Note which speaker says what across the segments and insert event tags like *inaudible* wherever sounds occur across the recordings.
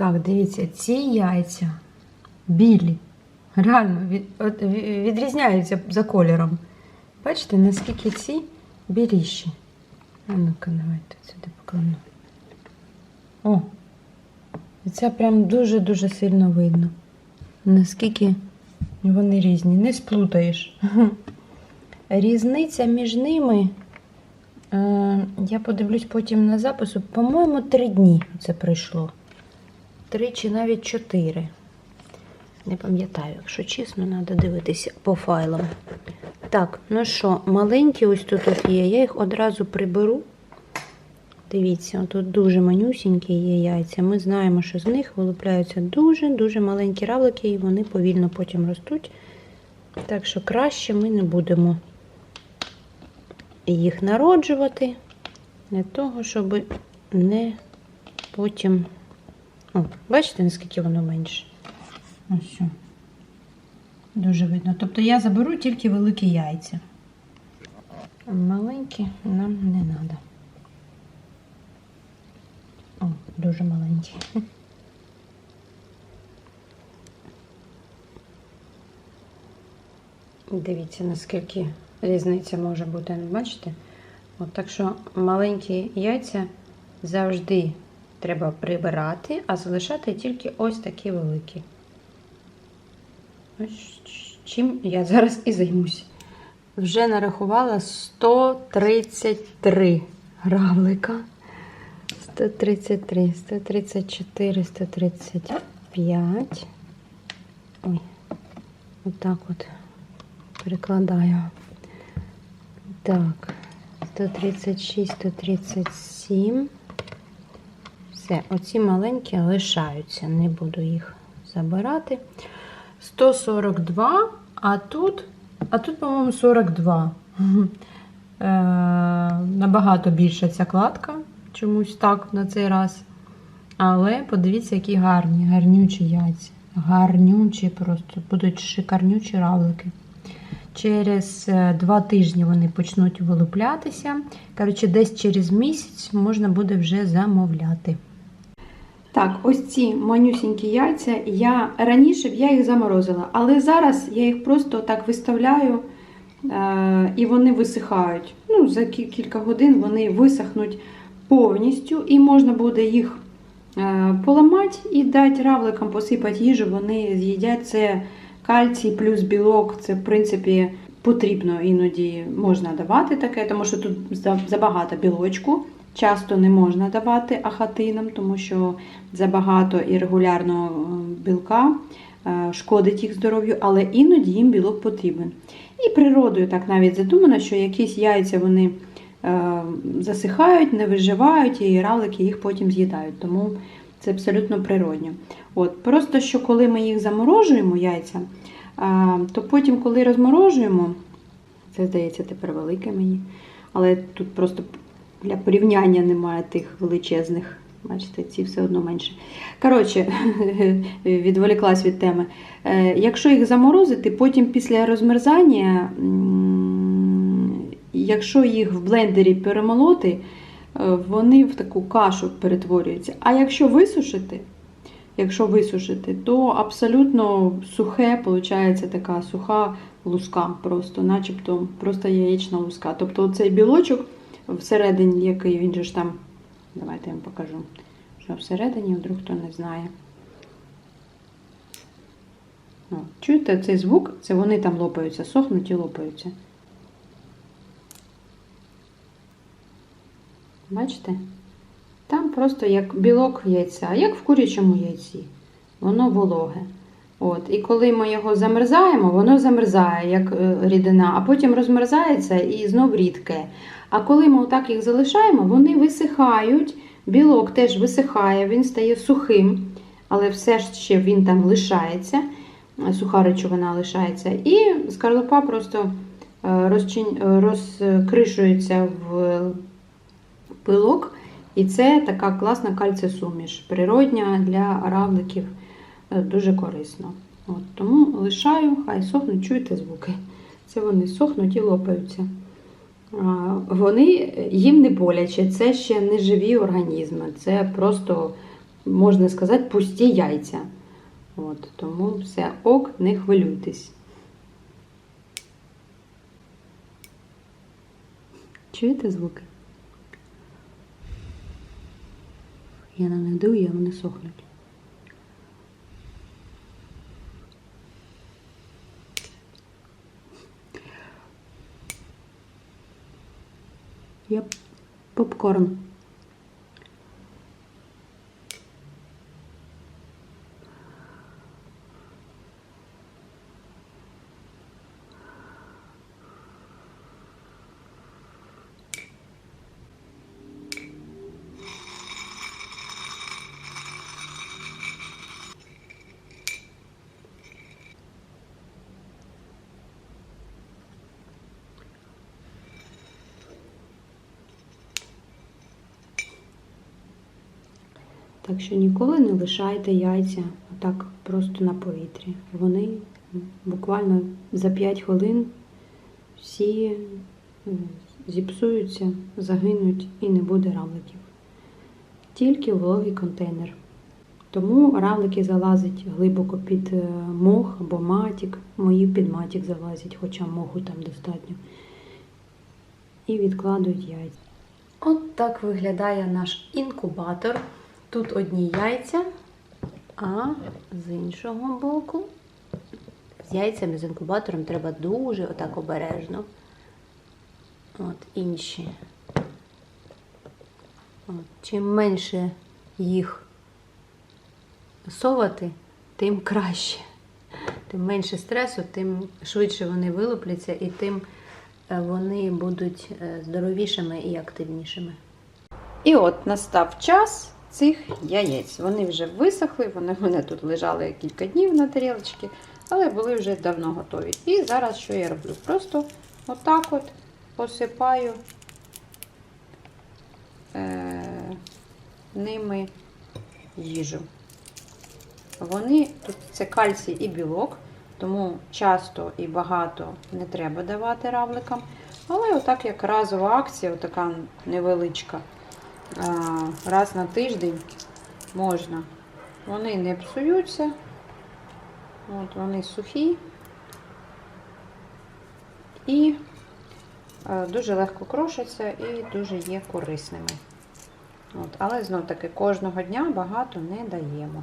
Speaker 1: Так, дивіться, ці яйця білі. Реально від, відрізняються за кольором. Бачите, наскільки ці біліші. А ну-ка, давайте сюди покладу. О! Це прям дуже-дуже сильно видно. Наскільки вони різні. Не сплутаєш. *laughs* Різниця між ними. Е, я подивлюсь потім на запису. По-моєму, три дні це пройшло. Три чи навіть чотири. Не пам'ятаю, якщо чесно, треба дивитися по файлам. Так, ну що, маленькі ось тут от є. Я їх одразу приберу. Дивіться, тут дуже манюсінькі є яйця. Ми знаємо, що з них вилупляються дуже-дуже маленькі равлики, і вони повільно потім ростуть. Так що краще ми не будемо їх народжувати для того, щоб не потім. О, бачите, наскільки воно менше? Ось що. Дуже видно. Тобто я заберу тільки великі яйця. Маленькі нам не треба. О, дуже маленькі. Дивіться, наскільки різниця може бути. Бачите? От так що маленькі яйця завжди треба прибирати, а залишати тільки ось такі великі. Ось чим я зараз і займусь. Вже нарахувала 133 гравлика. 133, 134, 135. Ой, отак от перекладаю. Так, 136, 137. Все, оці маленькі лишаються, не буду їх забирати. 142, а тут, а тут, по-моєму, 42. Е, набагато більша ця кладка, чомусь так на цей раз. Але подивіться, які гарні, гарнючі яйця. Гарнючі просто, будуть шикарнючі равлики. Через е, два тижні вони почнуть вилуплятися. Коротше, десь через місяць можна буде вже замовляти.
Speaker 2: Так, ось ці манюсінькі яйця. Я раніше б я їх заморозила, але зараз я їх просто так виставляю е, і вони висихають. Ну, за кі- кілька годин вони висохнуть повністю, і можна буде їх е, поламати і дати равликам посипати їжу. Вони з'їдять це кальцій плюс білок. Це, в принципі, потрібно іноді можна давати таке, тому що тут забагато білочку. Часто не можна давати ахатинам, тому що забагато і регулярно е, білка е, шкодить їх здоров'ю, але іноді їм білок потрібен. І природою так навіть задумано, що якісь яйця вони е, засихають, не виживають, і равлики їх потім з'їдають. Тому це абсолютно природньо. От, просто що коли ми їх заморожуємо, яйця, то потім, коли розморожуємо, це здається тепер велике мені, але тут просто для порівняння немає тих величезних. Бачите, ці все одно менше. Коротше, *laughs* відволіклась від теми. Е, Якщо їх заморозити, потім після розмерзання, якщо їх в блендері перемолоти, е, вони в таку кашу перетворюються. А якщо висушити, якщо висушити, то абсолютно сухе, виходить така суха луска, просто, начебто просто яєчна луска. Тобто цей білочок всередині, який він же ж там, давайте я вам покажу, що всередині, вдруг хто не знає. О, чуєте цей звук? Це вони там лопаються, сохнуть і лопаються. Бачите? Там просто як білок яйця, як в курячому яйці. Воно вологе. От, і коли ми його замерзаємо, воно замерзає, як е, рідина, а потім розмерзається і знов рідке. А коли ми отак їх залишаємо, вони висихають, білок теж висихає, він стає сухим, але все ще він там лишається, суха речовина лишається. І скорлупа просто е, е, розкришується в пилок. І це така класна кальцесуміш, природня для равликів дуже корисно. От, тому лишаю, хай сохнуть, чуєте звуки. Це вони сохнуть і лопаються. Вони їм не боляче, це ще не живі організми, це просто можна сказати, пусті яйця. От, тому все ок, не хвилюйтесь. Чуєте звуки? Я на них дую, а вони сохнуть. Я попкорн. Так що ніколи не лишайте яйця отак просто на повітрі. Вони буквально за 5 хвилин всі е, зіпсуються, загинуть і не буде равликів. Тільки вологий контейнер. Тому равлики залазять глибоко під е, мох або матік. Мої під матік залазять, хоча моху там достатньо. І відкладують яйця. От так виглядає наш інкубатор. Тут одні яйця, а з іншого боку з яйцями з інкубатором треба дуже отак обережно. От інші. От, чим менше їх совати, тим краще. Тим менше стресу, тим швидше вони вилупляться і тим е, вони будуть е, здоровішими і активнішими. І от настав час цих яєць. Вони вже висохли, вони в мене тут лежали кілька днів на тарілочці, але були вже давно готові. І зараз що я роблю? Просто отак от посипаю е- ними їжу. Вони тут це кальцій і білок, тому часто і багато не треба давати равликам. Але отак як разова акція, отака невеличка, раз на тиждень можна. Вони не псуються, от вони сухі і е, дуже легко крошаться і дуже є корисними. От, але знов таки кожного дня багато не даємо.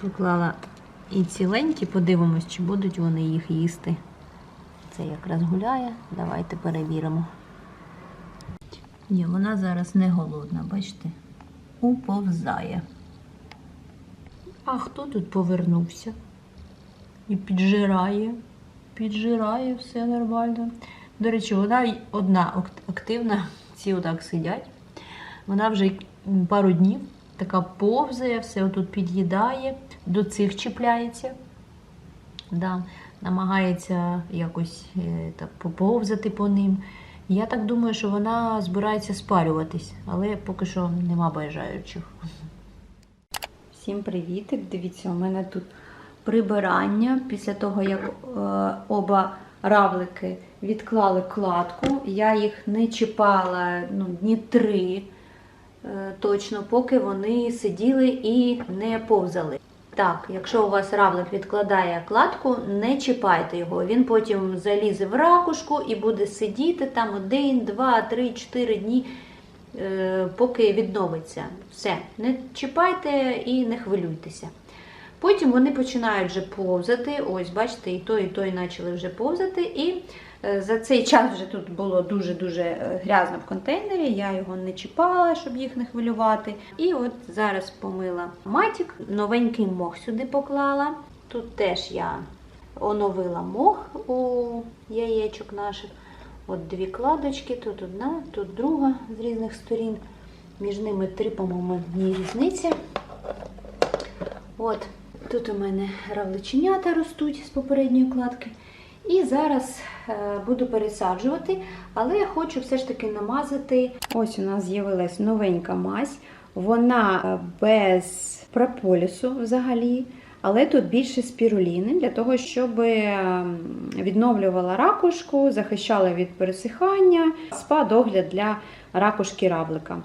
Speaker 1: Поклала і ціленькі, подивимось, чи будуть вони їх їсти. Це якраз гуляє. Давайте перевіримо. Ні, вона зараз не голодна, бачите? Уповзає. А хто тут повернувся? І піджирає. Піджирає, все нормально. До речі, вона одна активна, ці отак сидять. Вона вже пару днів така повзає, все отут під'їдає, до цих чіпляється. Да, намагається якось е, так поповзати по ним. Я так думаю, що вона збирається спарюватись, але поки що нема бажаючих. Всім привітик! Дивіться, у мене тут прибирання після того, як е, оба равлики відклали кладку. Я їх не чіпала ну, дні три е, точно, поки вони сиділи і не повзали. Так, якщо у вас равлик відкладає кладку, не чіпайте його. Він потім залізе в ракушку і буде сидіти там один, два, три, чотири дні, е, поки відновиться. Все, не чіпайте і не хвилюйтеся. Потім вони починають вже повзати. Ось, бачите, і той, і той почали вже повзати. І за цей час вже тут було дуже-дуже е, грязно в контейнері. Я його не чіпала, щоб їх не хвилювати. І от зараз помила матік, новенький мох сюди поклала. Тут теж я оновила мох у яєчок наших. От дві кладочки, тут одна, тут друга з різних сторін. Між ними три, по-моєму, дні різниця. От, тут у мене равличенята ростуть з попередньої кладки. І зараз е, буду пересаджувати, але я хочу все ж таки намазати. Ось у нас з'явилась новенька мазь. Вона е, без прополісу взагалі, але тут більше спіруліни для того, щоб е, відновлювала ракушку, захищала від пересихання, спа догляд для ракушки равлика.